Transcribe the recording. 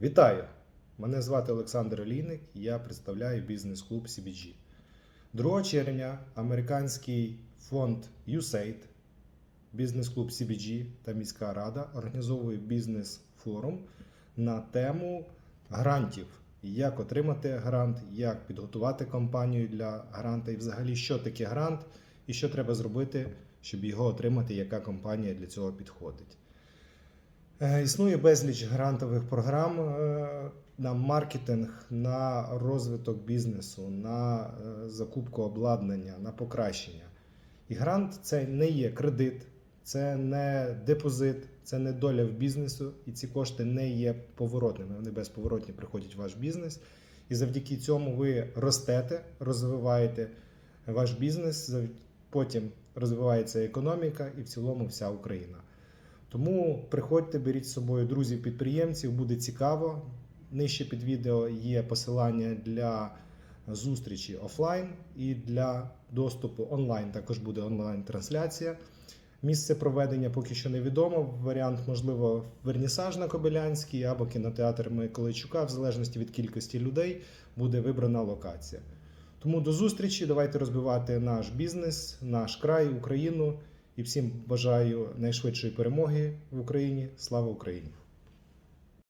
Вітаю! Мене звати Олександр Олійник, я представляю бізнес-клуб CBG. 2 червня американський фонд USAID, бізнес-клуб CBG та міська рада організовує бізнес-форум на тему грантів. Як отримати грант, як підготувати компанію для гранта, і взагалі, що таке грант, і що треба зробити, щоб його отримати, яка компанія для цього підходить. Е, Існує безліч грантових програм е, на маркетинг, на розвиток бізнесу, на е, закупку обладнання, на покращення. І грант це не є кредит, це не депозит, це не доля в бізнесу, і ці кошти не є поворотними. Вони безповоротні приходять в ваш бізнес. І завдяки цьому ви ростете, розвиваєте ваш бізнес, потім розвивається економіка і в цілому вся Україна. Тому приходьте, беріть з собою друзів-підприємців, буде цікаво. Нижче під відео є посилання для зустрічі офлайн і для доступу онлайн. Також буде онлайн-трансляція. Місце проведення поки що невідомо. Варіант, можливо, Вернісаж на Кобилянській або кінотеатр Миколайчука, в залежності від кількості людей, буде вибрана локація. Тому до зустрічі. Давайте розбивати наш бізнес, наш край, Україну. І всім бажаю найшвидшої перемоги в Україні. Слава Україні!